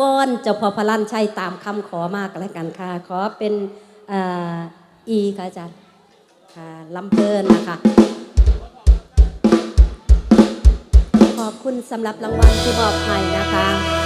วอนเจ้าพ่อพลันชัยตามคำขอมากแล้วกันค่ะ ขอเป็นอ่ออีค่ะอาจารย์ค่ะลำเพลินนะคะ ขอบคุณสำหรับรางวัลที่มอบให้นะคะ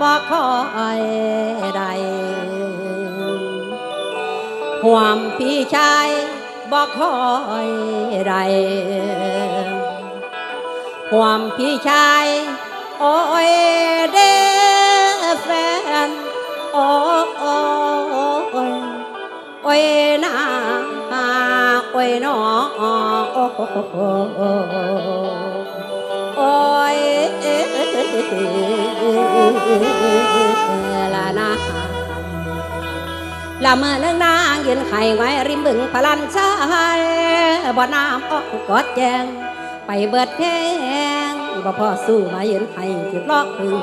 บ่คอยใดห่วมพี่ชายบอกคอยใดห่วมพี่ชาย โอ้ยเด้แฟน โอ้ยโอ้ยนาโอ้ยน้อ ละนาละเมื่อนึงนางยืนไข่ไว้ริมบึงพลันชายบ่อน้ำออกกอดแจงไปเบิดแพงบ่พอสู้มายืนไข่จุดลอกพึ่ง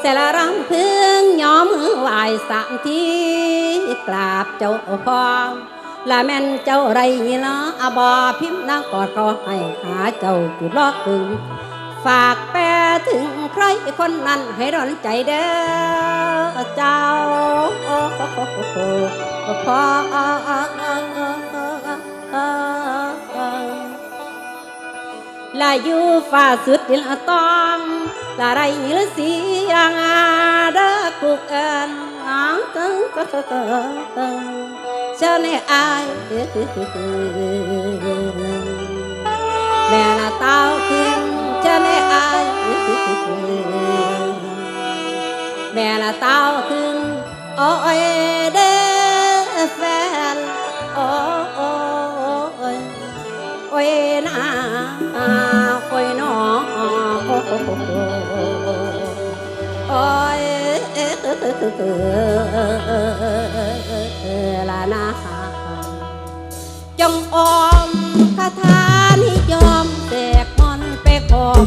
เสละรำพึงย้อมมือไหวสามทีกราบเจ้าพองละแม่นเจ้าไรละอบอพิมพ์นางกอดก็ให้หาเจ้าจุดลอกพึ่งฝากแป ถึงใครคนนั้นให้ร้อนใจเด้อเจ้าพอลาอยู่ฝ่าสุดดินตองลาไรหรือเสียงเด้อกุกเอินตึงก็ก็ก็เจ้าในอายแม่ละเต้าขึ้น ละนาจงออมคาถานิยมแตกมอนไปคอม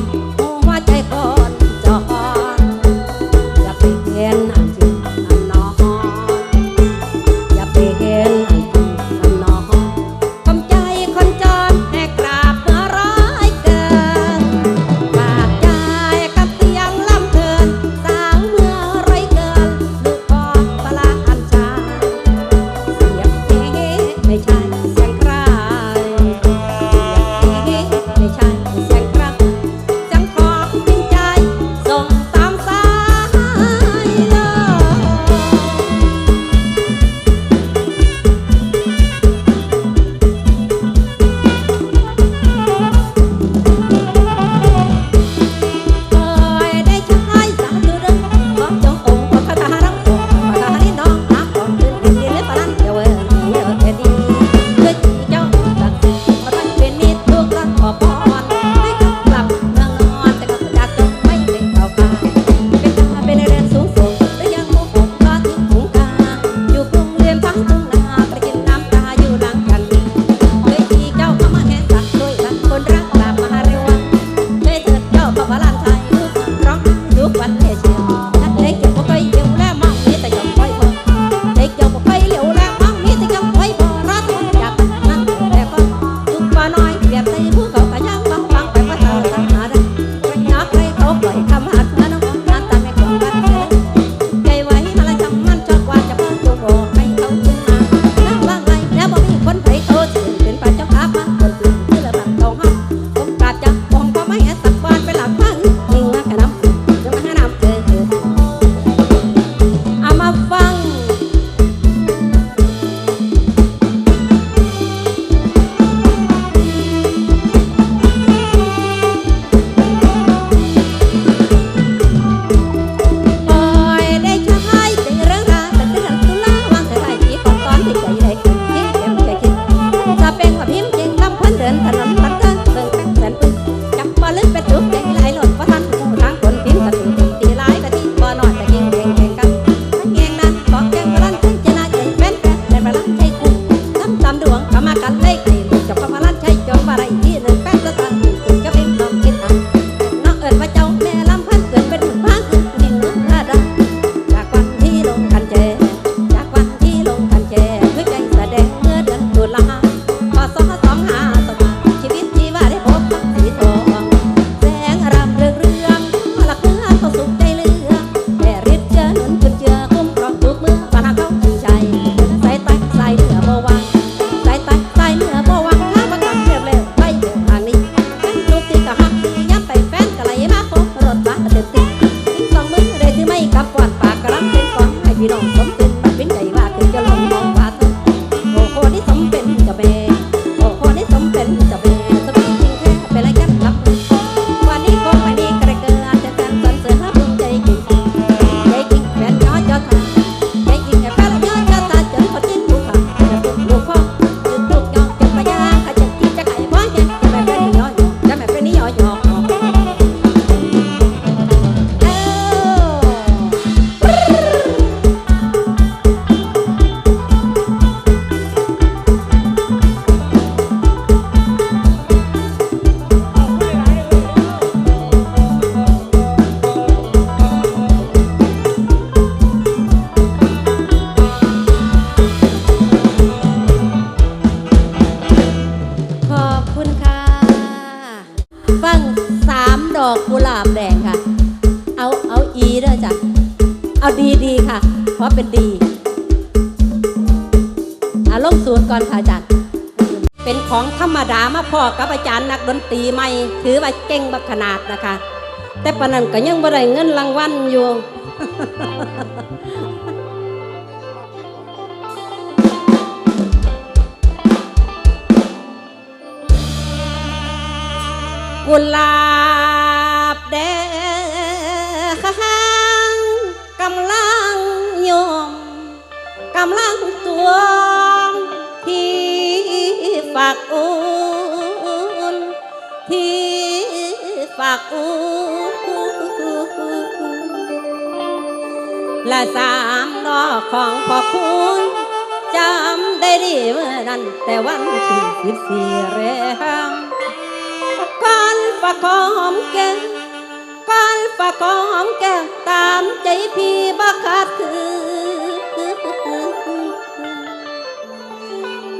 ฟังสามดอกกุหลาบแดงค่ะ เอาเอาอีเด้อจ้ะ เอาดีดีค่ะ เพราะเป็นดีอาลงสูตรก่อนค่ะอาจารย์ เป็นของธรรมดามาพอกับอาจารย์นักดนตรีใหม่ ถือว่าเก่งบักขนาดนะคะ แต่ปานนั้นก็ยังบ่ได้เงินรางวัลอยู่ กุหลาบแดงกำลังยมกำลังตัวงที่ฝากอุ่นที่ฝากอุ่นและสามดอกของพ่อคุณจำได้ดีเมื่อนั้นแต่วันที่สิบสี่แรงก่อากของแก้มก่อนฝากของแก้มตามใจพี่บักขาดคือ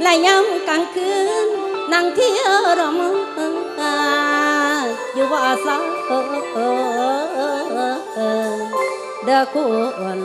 และย้ำกลางคืนนั่งเที่ยวรอมอยู่ว่าสาวเด้อคุณ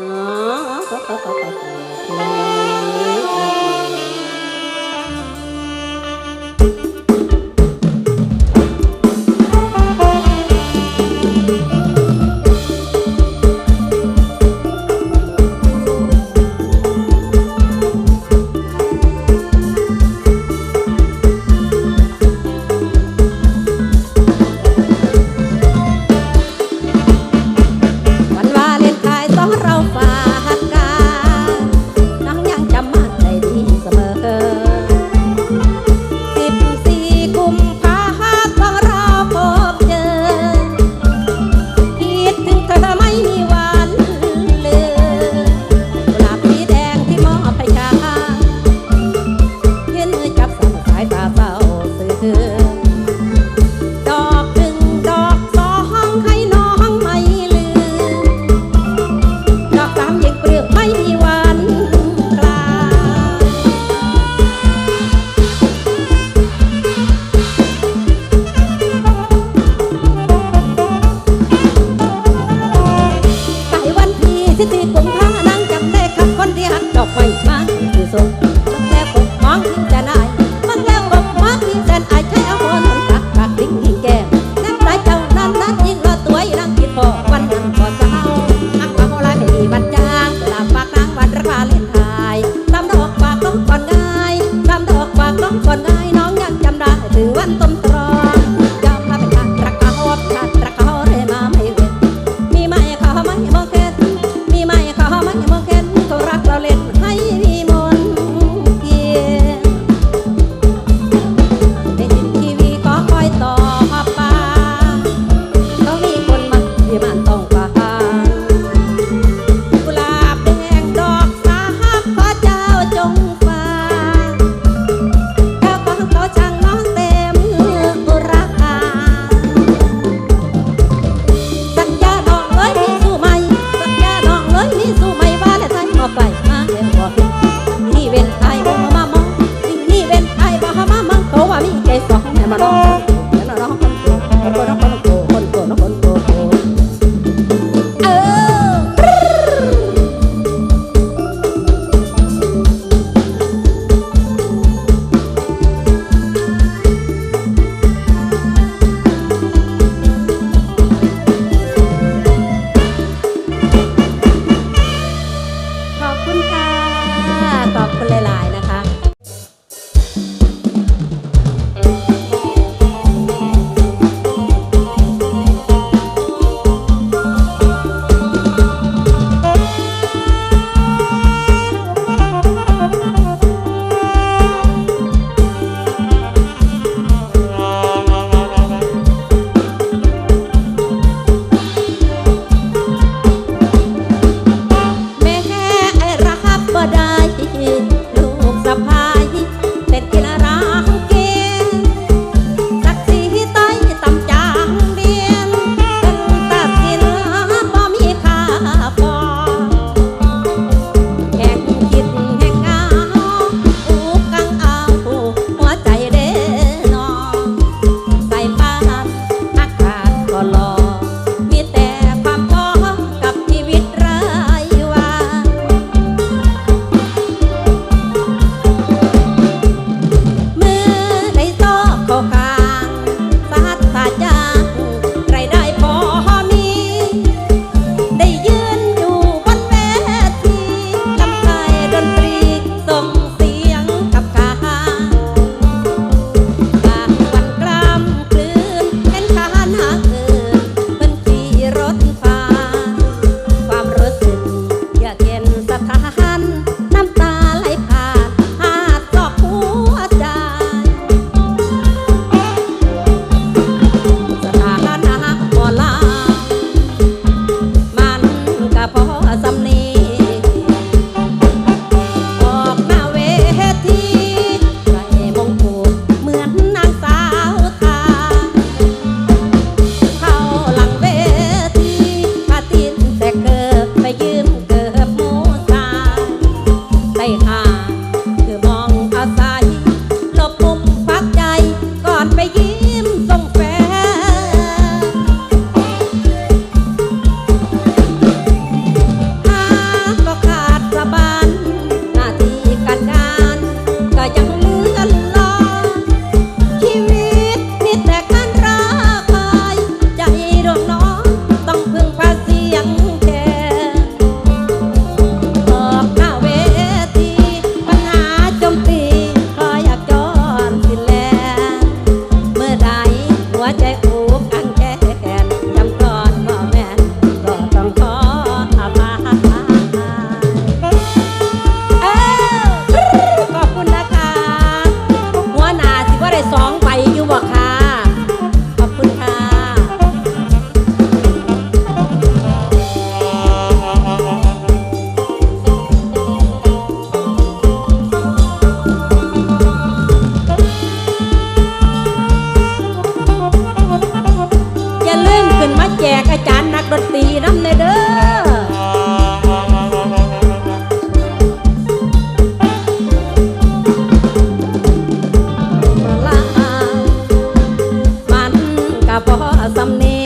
บ่สำเนี